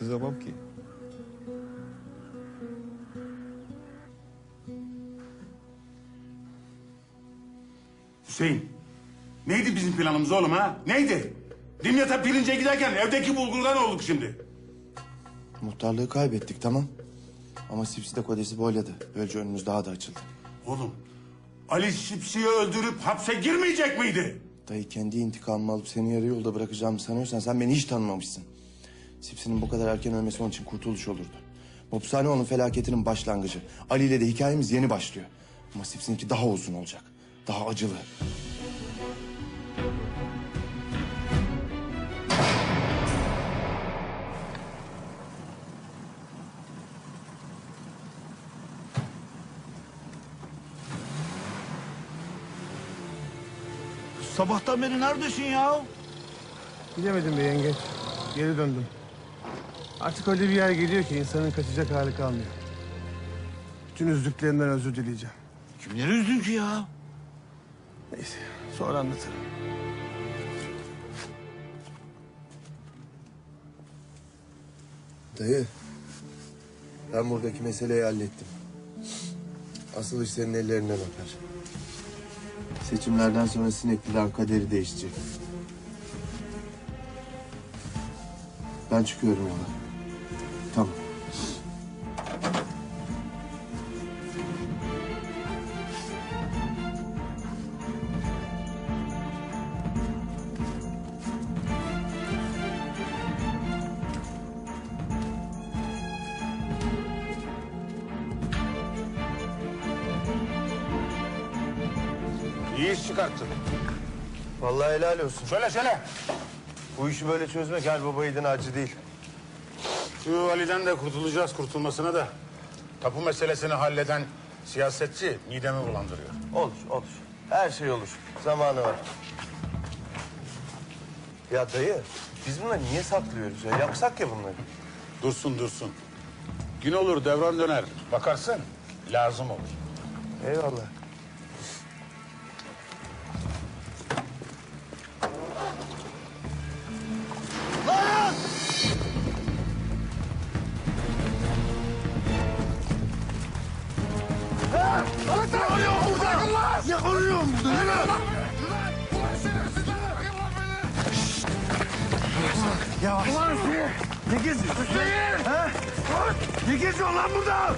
kızamam ki. Hüseyin. Neydi bizim planımız oğlum ha? Neydi? Dimyat'a pirince giderken evdeki bulgurdan olduk şimdi. Muhtarlığı kaybettik tamam. Ama Sipsi de kodesi boyladı. Böylece önümüz daha da açıldı. Oğlum Ali Şipsi'yi öldürüp hapse girmeyecek miydi? Dayı kendi intikamımı alıp seni yarı yolda bırakacağımı sanıyorsan sen beni hiç tanımamışsın. Sipsi'nin bu kadar erken ölmesi onun için kurtuluş olurdu. Mopsane onun felaketinin başlangıcı. Ali ile de hikayemiz yeni başlıyor. Ama Sipsi'ninki daha uzun olacak. Daha acılı. Sabahtan beri neredesin ya? Bilemedim be yengeç. Geri döndüm. Artık öyle bir yer geliyor ki insanın kaçacak hali kalmıyor. Bütün üzdüklerimden özür dileyeceğim. Kimleri üzdün ki ya? Neyse sonra anlatırım. Dayı, ben buradaki meseleyi hallettim. Asıl iş senin ellerinden öper. Seçimlerden sonra sinekliler kaderi değişecek. Ben çıkıyorum yola. Tamam. İyi iş çıkarttın. Vallahi helal olsun. Söyle söyle. Bu işi böyle çözmek her baba yiğidin harcı değil. Şu Ali'den de kurtulacağız kurtulmasına da. Tapu meselesini halleden siyasetçi midemi bulandırıyor. Olur, olur. Her şey olur. Zamanı var. Ya dayı, biz bunları niye saklıyoruz ya? Yapsak ya bunları. Dursun dursun. Gün olur devran döner. Bakarsın lazım olur. Eyvallah. Yakalıyorum burada. Yürü. Yavaş. Ne geziyorsun? Hüseyin! Ha? Ne geziyorsun lan burada?